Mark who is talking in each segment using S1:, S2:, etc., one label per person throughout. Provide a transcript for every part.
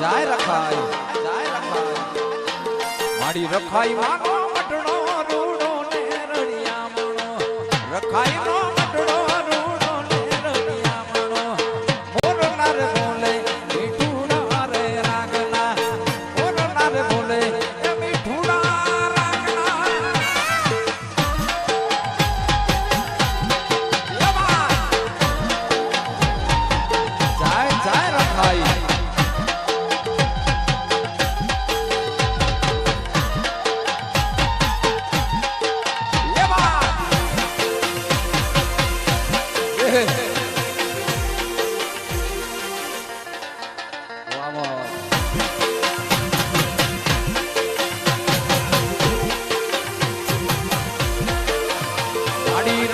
S1: જાય રખાય જાય રખાય મારી રખાઈ માનો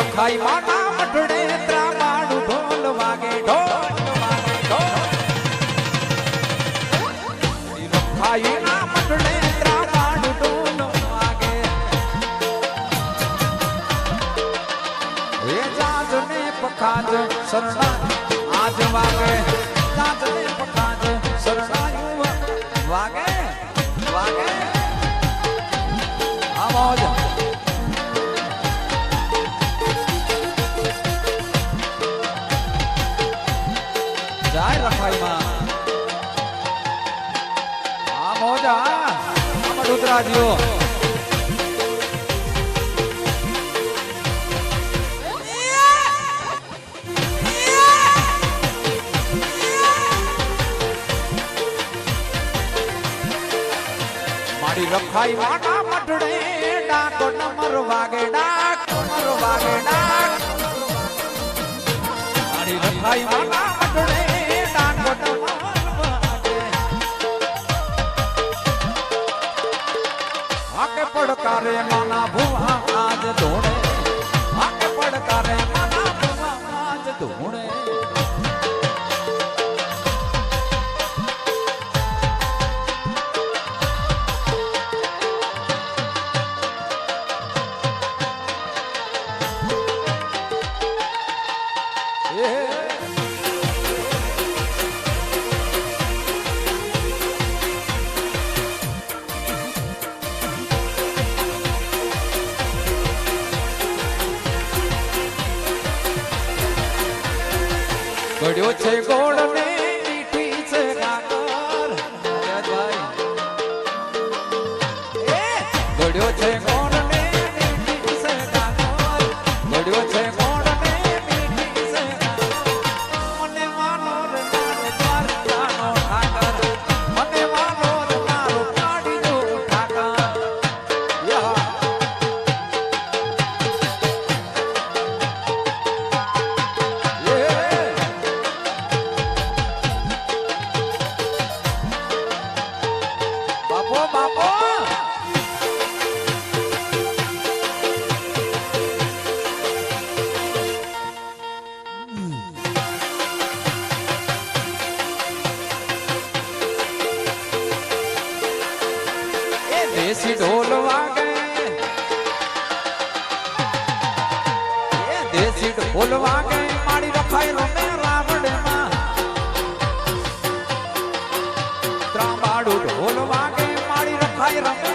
S1: રખાઈ માના મઢડે ત્રામાડું ઢોલ વાગે ઢોલ વાગે ના મઢડે ત્રામાડું ઢોલ વાગે. એ જાજ ને પખાજ શરણા આજ વાગે. ડુતરા દિયો મારી રખાઈ વાટા મઢડે ડાકો નમર વાગે ડાકો નમર વાગે ડાક મારી રખાઈ માના આકે પડકારે માના ભુવા આજ ધોણે આકે પડકારે માના ભુવા આજ ધોણે ગળ્યો છે ગોળ દેશી ઢોલ વાગે દેશી ઢોલ વાગે મારી રખાઈ રમે રાવણમાં. ત્રાંબાડું ઢોલ વાગે મારી રખાય રમે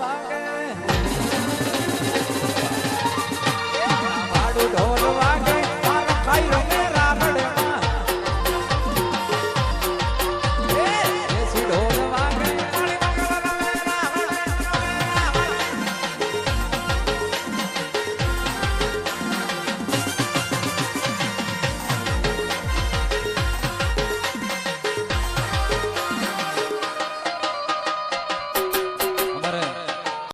S1: રખાઈ